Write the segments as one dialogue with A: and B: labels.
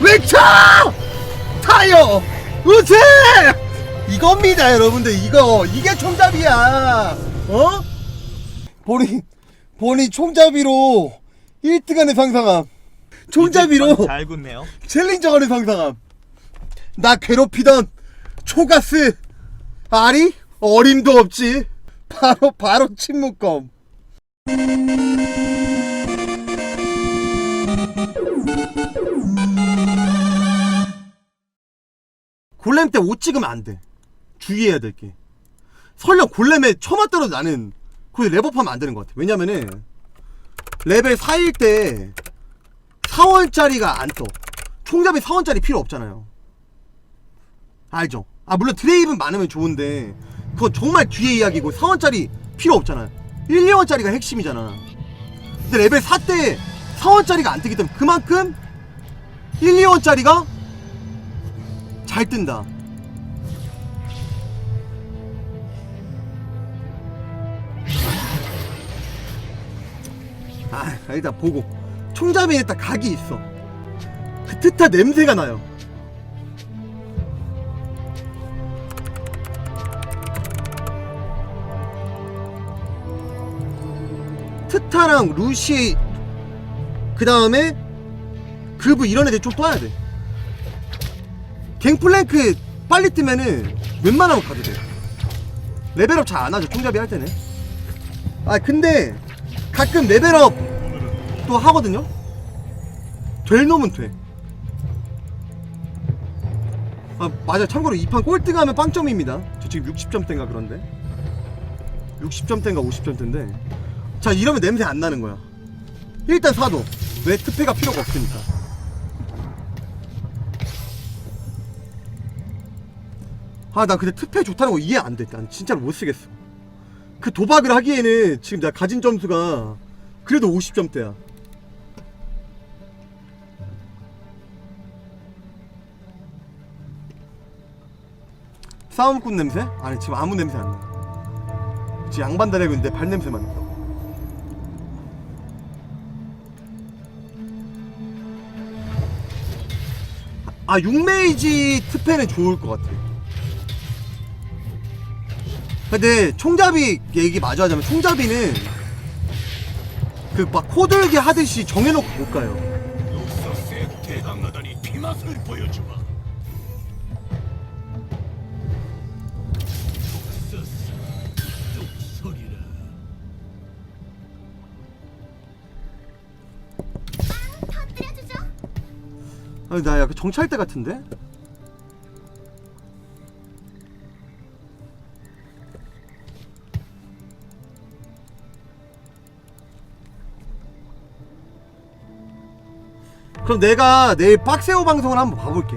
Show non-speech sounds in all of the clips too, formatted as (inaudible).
A: 외쳐! 타이어! 우승! 이겁니다, 여러분들. 이거. 이게 총잡이야. 어? 본인, 본인 총잡이로 1등하는 상상함. 총잡이로
B: 잘 굳네요.
A: 챌린저가는 상상함. 나 괴롭히던 초가스. 아니? 어림도 없지. 바로, 바로 침묵검. 골렘 때 옷 찍으면 안 돼. 주의해야 될 게. 설령 골렘에 처음 떨어도 나는 거의 랩업하면 안 되는 것 같아. 왜냐면은 레벨 4일 때 4원짜리가 안 떠. 총잡이 4원짜리 필요 없잖아요. 알죠? 아 물론 드레이븐 많으면 좋은데 그거 정말 뒤에 이야기고 4원짜리 필요 없잖아요. 1, 2원짜리가 핵심이잖아. 근데 레벨 4 때 4원짜리가 안 뜨기 때문에 그만큼 1, 2원짜리가 잘 뜬다. 아, 일단 보고. 총잡이에 딱 각이 있어. 그 트타 냄새가 나요. 트타랑 루시 그 다음에 그브 이런 애들 좀 떠야 돼. 갱플랭크 빨리 뜨면은 웬만하면 가도 돼. 레벨업 잘 안 하죠 총잡이 할 때는. 아 근데 가끔 레벨업 또 하거든요. 될 놈은 돼. 아 맞아 참고로 이 판 꼴등하면 빵점입니다. 저 지금 60점대인가 그런데 60점대인가 50점대인데 자 이러면 냄새 안 나는 거야. 일단 사도 왜 특패가 필요가 없으니까. 아 나 근데 특패 좋다는 거 이해 안 돼. 난 진짜로 못 쓰겠어. 그 도박을 하기에는 지금 내가 가진 점수가 그래도 50점대야. 싸움꾼 냄새? 아니 지금 아무 냄새 안 나. 지금 양반 다리고 있는데 발 냄새만 나. 아 6메이지 특패는 좋을 것 같아. 근데 총잡이 얘기 마저 하자면 총잡이는 그 막 코돌기 하듯이 정해놓고 못 가요.
C: 대항하다니 피맛을 보여주마. 뚝소리라.
A: 아니 나 약간 정찰대 같은데? 그럼 내가 내일 빡새우 방송을 한번 봐볼게.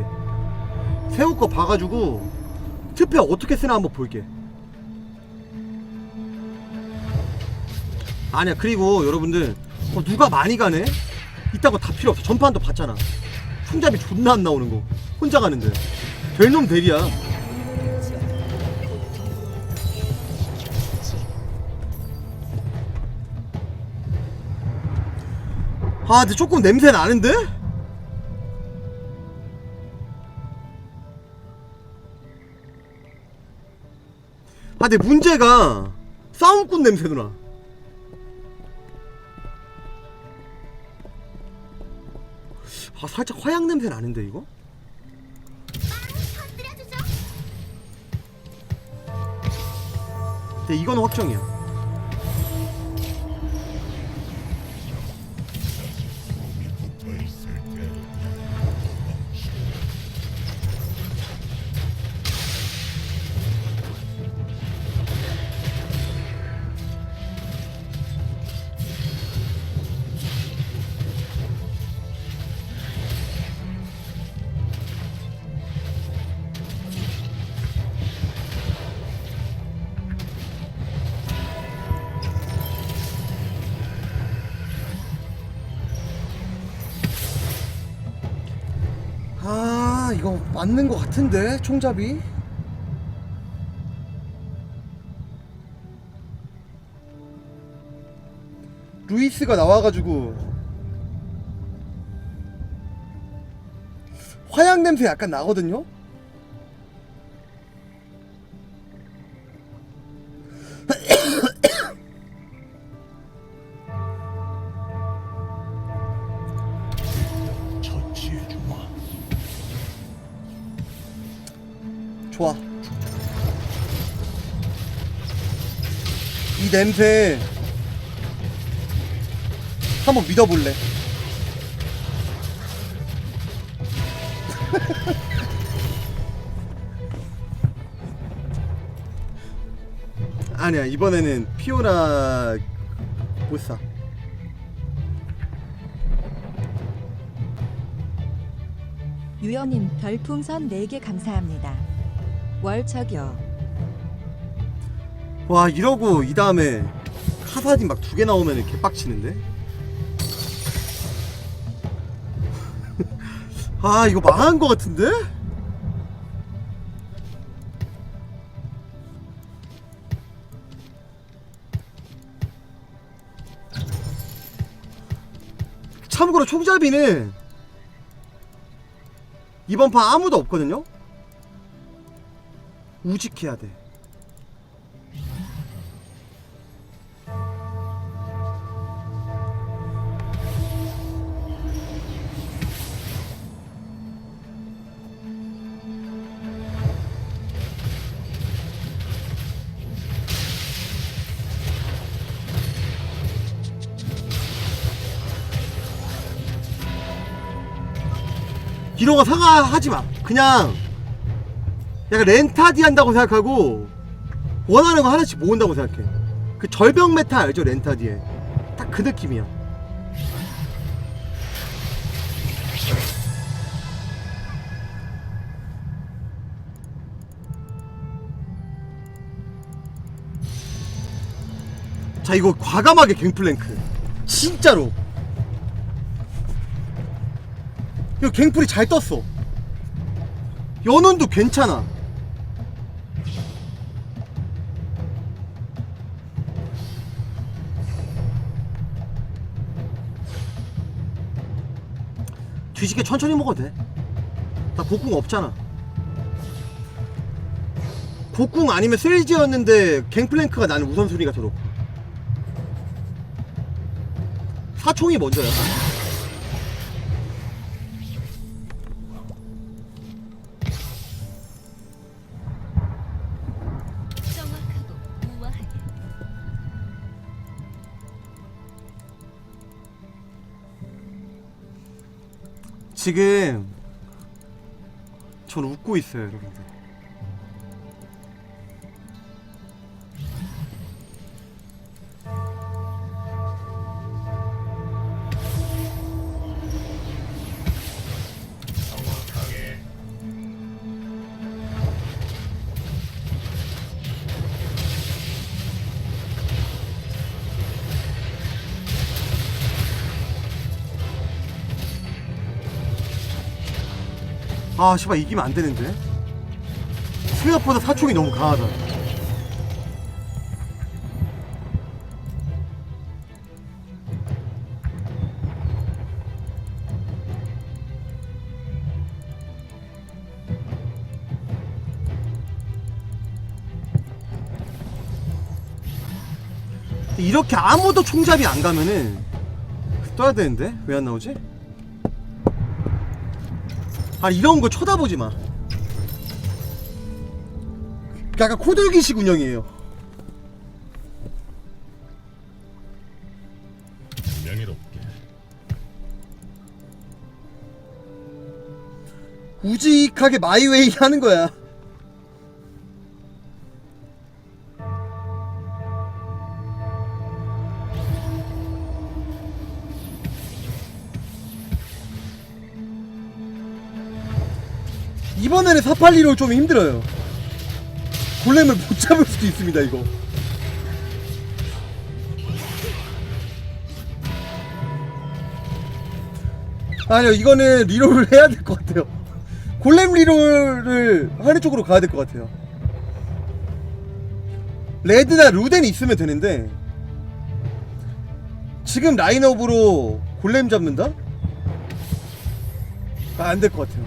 A: 새우 거 봐가지고 투표 어떻게 쓰나 한번 볼게. 아니야 그리고 여러분들 어, 누가 많이 가네? 이따가 다 필요 없어. 전판도 봤잖아. 총잡이 존나 안 나오는 거. 혼자 가는데. 될 놈 대리야. 아 근데 조금 냄새 나는데? 근데 문제가 싸움꾼 냄새도 나 아 살짝 화양 냄새 나는데 이거? 근데 이건 확정이야. 이거 맞는 것 같은데 총잡이? 루이스가 나와가지고 화약 냄새 약간 나거든요? 이 냄새 한번 믿어볼래. (laughs) 아니야 이번에는 피오라 못 사.
B: 유영님 별풍선 4개 감사합니다. 월척여
A: 와 이러고 이 다음에 카사딘 막 두 개 나오면 개빡치는데? (laughs) 아 이거 망한 거 같은데? 참고로 총잡이는 이번 판 아무도 없거든요? 우직해야 돼 거 사과하지 마. 그냥 약간 렌타디 한다고 생각하고 원하는 거 하나씩 모은다고 생각해. 그 절벽 메타 알죠? 렌타디에. 딱 그 느낌이야. 자 이거 과감하게 갱플랭크 진짜로 이거 갱플이 잘 떴어. 연원도 괜찮아. 뒤지게 천천히 먹어도 돼나 곡궁 없잖아. 곡궁 아니면 세이지였는데 갱플랭크가 나는 우선순위가 더 높아 사총이 먼저야 지금 전 웃고 있어요 여러분들 아 씨발 이기면 안 되는데? 생각보다 사총이 너무 강하다. 이렇게 아무도 총잡이 안 가면은 떠야 되는데? 왜 안 나오지? 아 이런 거 쳐다보지 마. 약간 코돌기식 운영이에요.
C: 명예롭게.
A: 우직하게 마이웨이 하는 거야. 이번에는 482로 좀 힘들어요. 골렘을 못 잡을 수도 있습니다, 이거. 아니요, 이거는 리롤을 해야 될 것 같아요. 골렘 리롤을 하는 쪽으로 가야 될 것 같아요. 레드나 루덴이 있으면 되는데 지금 라인업으로 골렘 잡는다? 아, 안 될 것 같아요.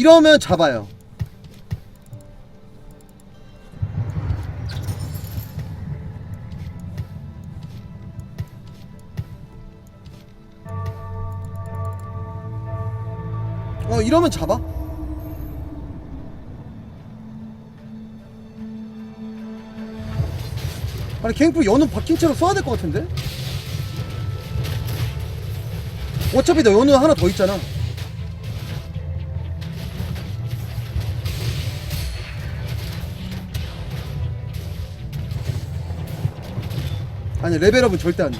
A: 이러면 잡아요. 어, 이러면 잡아. 아니, 갱프 연우 박힌 채로 써야 될 것 같은데? 어차피 너 연우 하나 더 있잖아. 아니 레벨업은 절대 안 돼.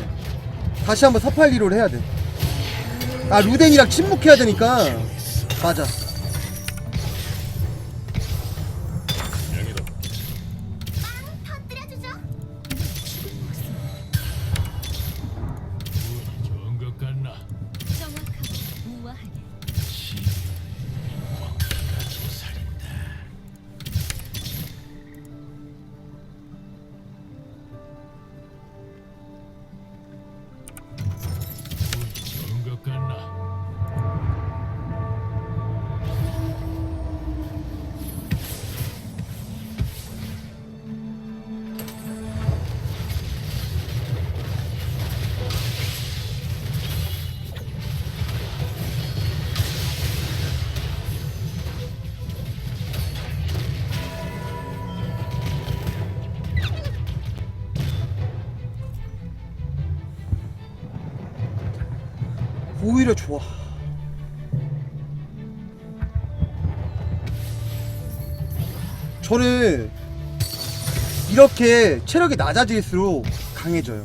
A: 다시 한번 482를 해야 돼. 아 루덴이랑 침묵해야 되니까 맞아.
D: 좋아.
A: 저는 이렇게 체력이 낮아질수록 강해져요.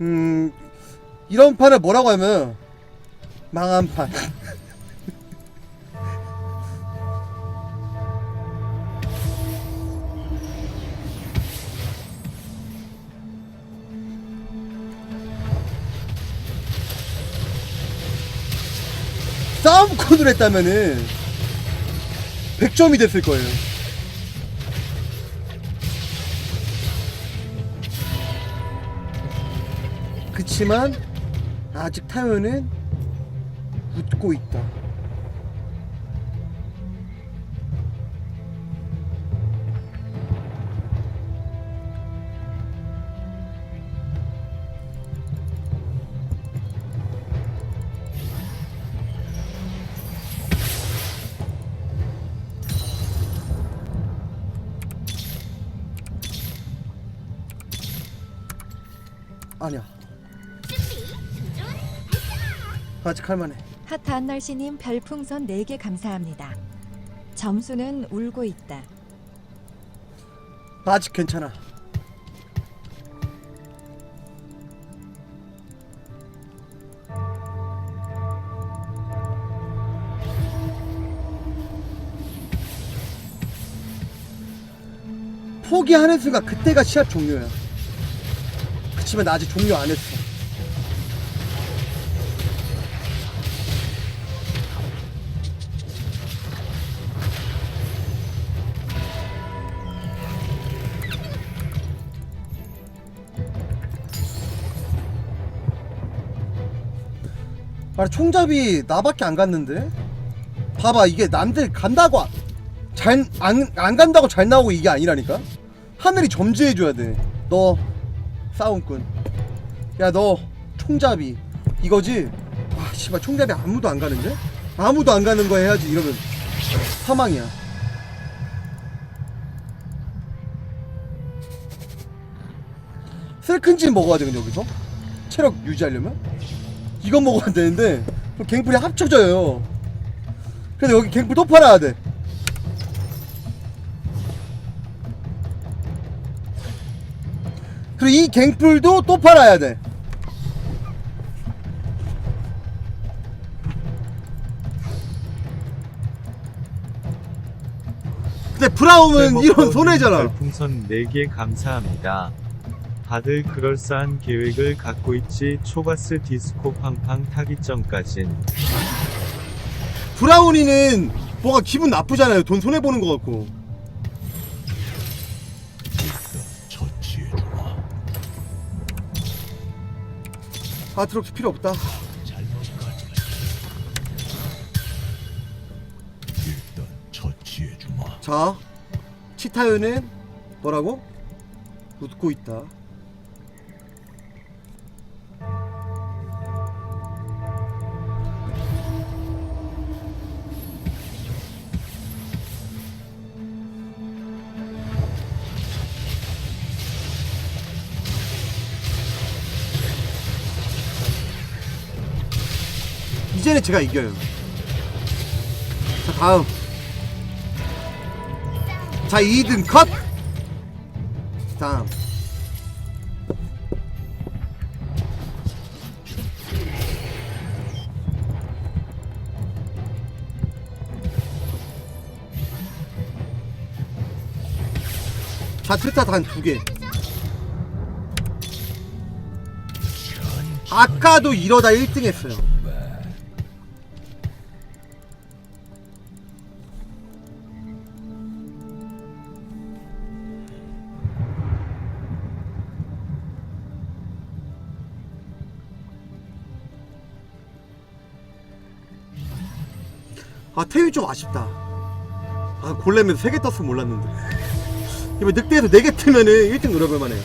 A: 음 이런 판을 뭐라고 하면 망한 판. (laughs) 싸움 코드를 했다면은 100점이 됐을 거예요. 그치만 아직 타요는 웃고 있다. 아직 할만해.
B: 핫한 날씨님 별풍선 4개 감사합니다. 점수는 울고 있다.
A: 아직 괜찮아. 포기하는 순간 그때가 시합 종료야. 그치만 나 아직 종료 안 했어. 아니 총잡이 나밖에 안 갔는데? 봐봐 이게 남들 간다고 잘 안 안 간다고 잘 나오고 이게 아니라니까? 하늘이 점지해줘야 돼너 싸움꾼. 야 너 총잡이. 이거지? 아 씨발 총잡이 아무도 안 가는데? 아무도 안 가는 거 해야지 이러면. 사망이야. 슬큰집 먹어야 되거든 여기서? 체력 유지하려면 이건 먹으면 되는데 갱풀이 합쳐져요 그래서 여기 갱풀 또 팔아야 돼 그리고 이 갱풀도 또 팔아야 돼 근데 브라움은 네, 이런 손해잖아.
E: 풍선 4개 감사합니다. 다들 그럴싸한 계획을 갖고 있지 초가스 디스코 팡팡 타기 전까진
A: 브라우니는 뭔가 기분 나쁘잖아요. 돈 손해 보는 것 같고. 아트록스 필요 없다. 자, 치타요는 뭐라고? 웃고 있다. 이제는 제가 이겨요. 자, 다음. 자 2등 컷 다음 자 트타 단 두 개 아까도 이러다 1등 했어요 아 태위 좀 아쉽다. 아 골렘에서 3개 떴으면 몰랐는데. 이번 늑대에서 4개 뜨면은 1등 노려볼만 해요.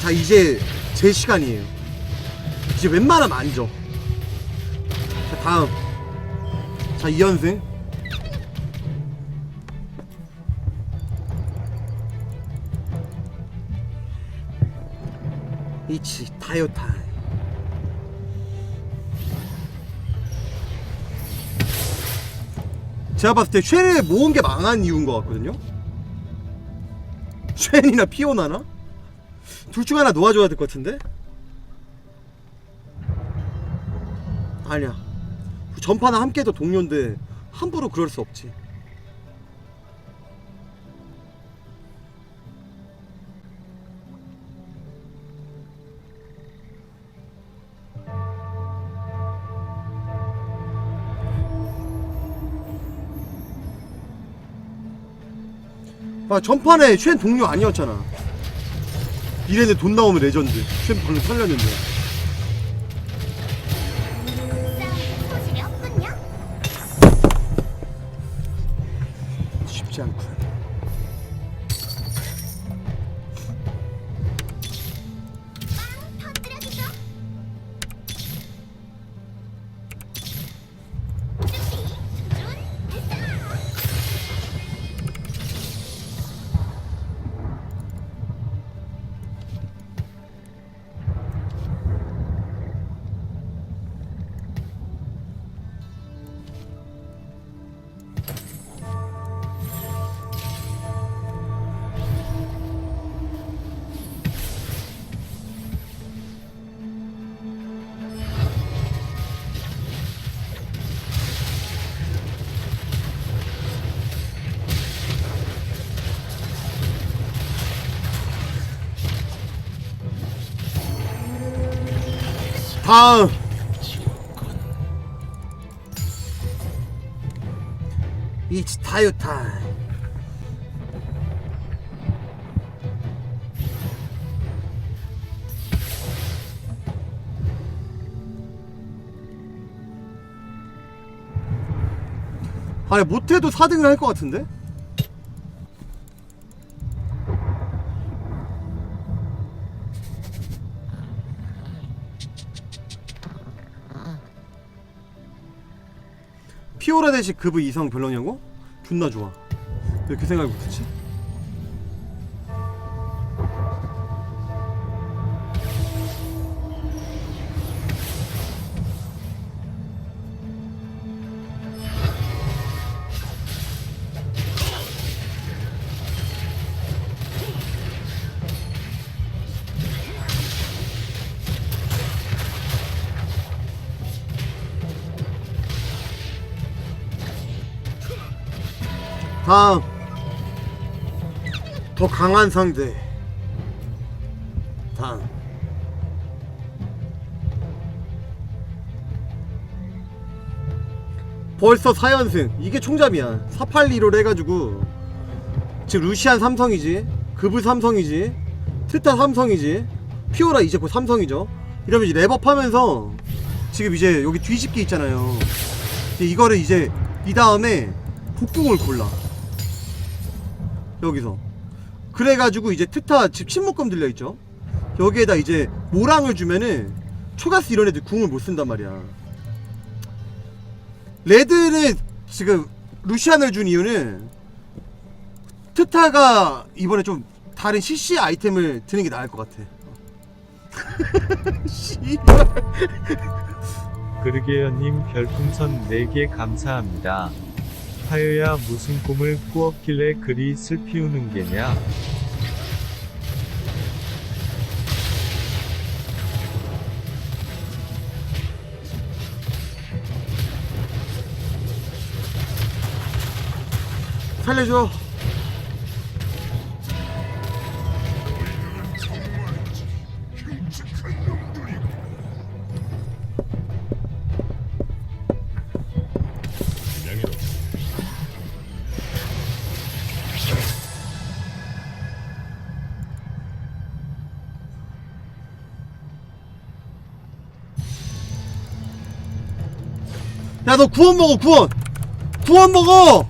A: 자 이제 제 시간이에요. 이제 웬만하면 안줘. 자 다음. 자 2연승 이치 타요 타이 제가 봤을 때 쉐를 모은 게 망한 이유인 것 같거든요 쉐이나 피오나나? 둘 중 하나 놓아줘야 될 것 같은데? 아니야 전파나 함께도 동료인데 함부로 그럴 수 없지 아 전판에 쉔 동료 아니었잖아. 이래는 돈 나오면 레전드. 쉔 방금 살렸는데 다음 이치 타요 타임 아니 못해도 4등을 할 것 같은데? 피오라 대시 그브 이상 별로냐고? 존나 좋아 왜 이렇게 생각을 못했지? 다음. 더 강한 상대. 다음. 벌써 4연승. 이게 총잡이야. 482로 해가지고. 지금 루시안 삼성이지? 그브 삼성이지? 트타 삼성이지? 피오라 이제 곧 삼성이죠? 이러면 이제 랩업 하면서 지금 이제 여기 뒤집기 있잖아요. 이제 이거를 이제 이 다음에 복궁을 골라 여기서. 그래가지고 이제 트타 집 침묵금 들려있죠? 여기에다 이제 모랑을 주면은 초가스 이런 애들 궁을 못 쓴단 말이야. 레드를 지금 루시안을 준 이유는 트타가 이번에 좀 다른 CC 아이템을 드는 게 나을 것 같아. (laughs) 씨발.
E: 그르게연님. 별풍선 4개 감사합니다. 하여야 무슨 꿈을 꾸었길래 그리 슬피우는 게냐?
A: 살려줘 야 너 구원 먹어 구원 구원 먹어.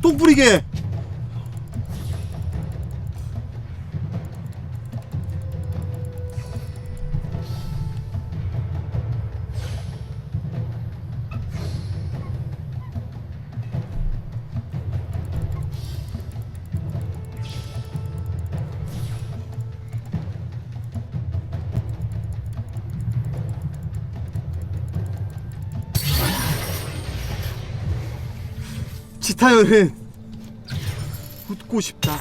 A: 똥 뿌리게 지타연은 웃고
C: 싶다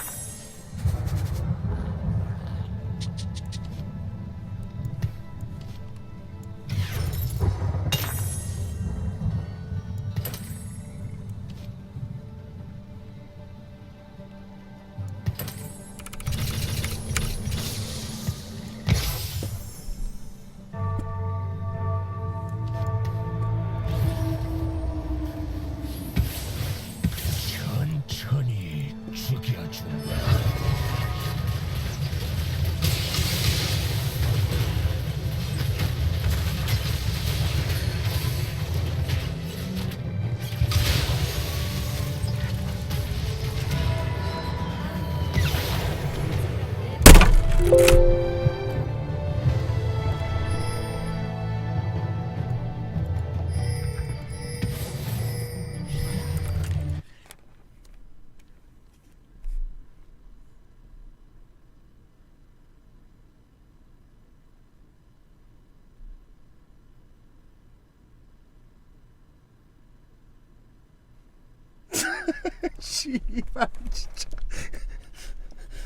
A: 씨발 진짜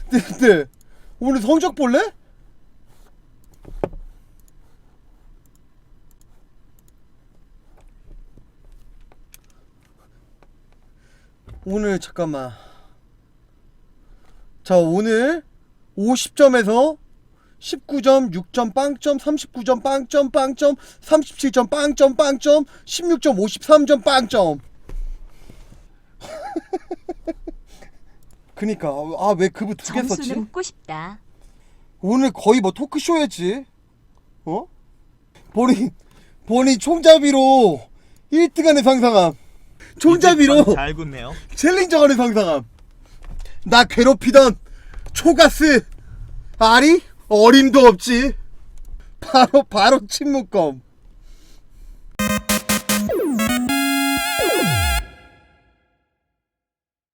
A: 근데 오늘 성적 볼래? 오늘 잠깐만 자 오늘 50점에서 19점, 6점, 빵점, 39점, 빵점, 빵점, 37점, 빵점, 빵점, 16점, 53점, 빵점. (laughs) 그니까 아왜 그부 두개 썼지?
B: 점수는 웃고 싶다.
A: 오늘 거의 뭐 토크쇼였지. 어? 본인 본인 총잡이로 1등하는 상상함. 총잡이로
F: 잘 굳네요. (laughs)
A: 챌린저하는 상상함. 나 괴롭히던 초가스 아리 어림도 없지. 바로 바로 침묵검.